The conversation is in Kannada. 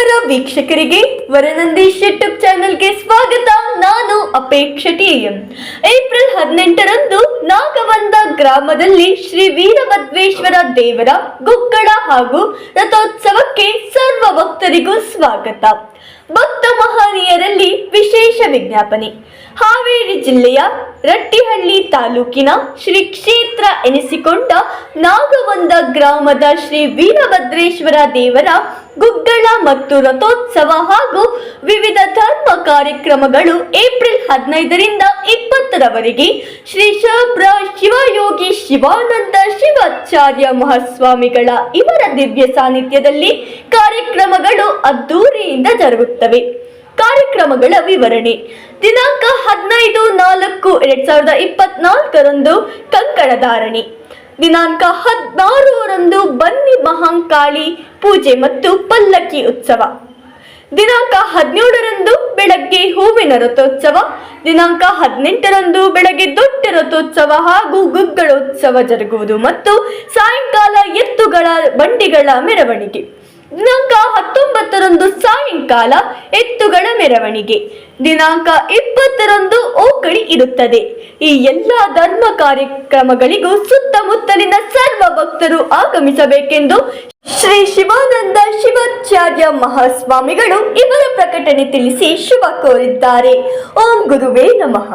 ನಮಸ್ಕಾರ ವೀಕ್ಷಕರಿಗೆ, ವರನಂದೀಶ್ ಯೂಟ್ಯೂಬ್ ಚಾನೆಲ್ಗೆ ಸ್ವಾಗತ. ನಾನು ಅಪೇಕ್ಷ ಟಿಎಂ ಏಪ್ರಿಲ್ ಹದಿನೆಂಟರಂದು ನಾಗವಂದ ಗ್ರಾಮದಲ್ಲಿ ಶ್ರೀ ವೀರಭದ್ರೇಶ್ವರ ದೇವರ ಗುಗ್ಗಳ ಹಾಗೂ ರಥೋತ್ಸವಕ್ಕೆ ಸರ್ವ ಭಕ್ತರಿಗೂ ಸ್ವಾಗತ. ಭಕ್ತ ಮಹನೀಯರಲ್ಲಿ ವಿಶೇಷ ವಿಜ್ಞಾಪನೆ. ಹಾವೇರಿ ಜಿಲ್ಲೆಯ ರಟ್ಟಿಹಳ್ಳಿ ತಾಲೂಕಿನ ಶ್ರೀ ಕ್ಷೇತ್ರ ಎನಿಸಿಕೊಂಡ ನಾಗವಂದ ಗ್ರಾಮದ ಶ್ರೀ ವೀರಭದ್ರೇಶ್ವರ ದೇವರ ಗುಗ್ಗಳ ಮತ್ತು ರಥೋತ್ಸವ ಹಾಗೂ ವಿವಿಧ ಧರ್ಮ ಕಾರ್ಯಕ್ರಮಗಳು ಏಪ್ರಿಲ್ ಹದಿನೈದರಿಂದ ಇಪ್ಪತ್ತರವರೆಗೆ ಶ್ರೀ ಶಬ್ರ ಶಿವಯೋಗಿ ಶಿವಾನಂದ ಶಿವಾಚಾರ್ಯ ಮಹಾಸ್ವಾಮಿಗಳ ಇವರ ದಿವ್ಯ ಸಾನ್ನಿಧ್ಯದಲ್ಲಿ ಕಾರ್ಯಕ್ರಮಗಳು ಅದ್ದೂರಿಯಿಂದ ಜರುಗುತ್ತವೆ. ಕಾರ್ಯಕ್ರಮಗಳ ವಿವರಣೆ. ದಿನಾಂಕ ಹದಿನೈದು ನಾಲ್ಕು ಎರಡ್ ಸಾವಿರದ ಇಪ್ಪತ್ನಾಲ್ಕರಂದು ಕಂಕಣಧಾರಣೆ ದಿನಾಂಕ ಹದಿನಾರರಂದು ಬನ್ನಿ ಮಹಾಂಕಾಳಿ ಪೂಜೆ ಮತ್ತು ಪಲ್ಲಕ್ಕಿ ಉತ್ಸವ. ದಿನಾಂಕ ಹದಿನೇಳರಂದು ಬೆಳಗ್ಗೆ ಹೂವಿನ ರಥೋತ್ಸವ. ದಿನಾಂಕ ಹದಿನೆಂಟರಂದು ಬೆಳಗ್ಗೆ ದೊಡ್ಡ ರಥೋತ್ಸವ ಹಾಗೂ ಗುಗ್ಗಳೋತ್ಸವ ಜರುಗುವುದು ಮತ್ತು ಸಾಯಂಕಾಲ ಎತ್ತುಗಳ ಬಂಡಿಗಳ ಮೆರವಣಿಗೆ. ದಿನಾಂಕ ಹತ್ತೊಂಬತ್ತರಂದು ಸಾಯಂಕಾಲ ಮೆರವಣಿಗೆ. ದಿನಾಂಕ ಇಪ್ಪತ್ತರಂದು ಓಕಳಿ ಇರುತ್ತದೆ. ಈ ಎಲ್ಲ ಧರ್ಮ ಕಾರ್ಯಕ್ರಮಗಳಿಗೂ ಸುತ್ತಮುತ್ತಲಿನ ಸರ್ವ ಭಕ್ತರು ಆಗಮಿಸಬೇಕೆಂದು ಶ್ರೀ ಶಿವಾನಂದ ಶಿವಾಚಾರ್ಯ ಮಹಾಸ್ವಾಮಿಗಳು ಇವರ ಪ್ರಕಟಣೆ ತಿಳಿಸಿ ಶುಭ ಕೋರಿದ್ದಾರೆ. ಓಂ ಗುರುವೇ ನಮಃ.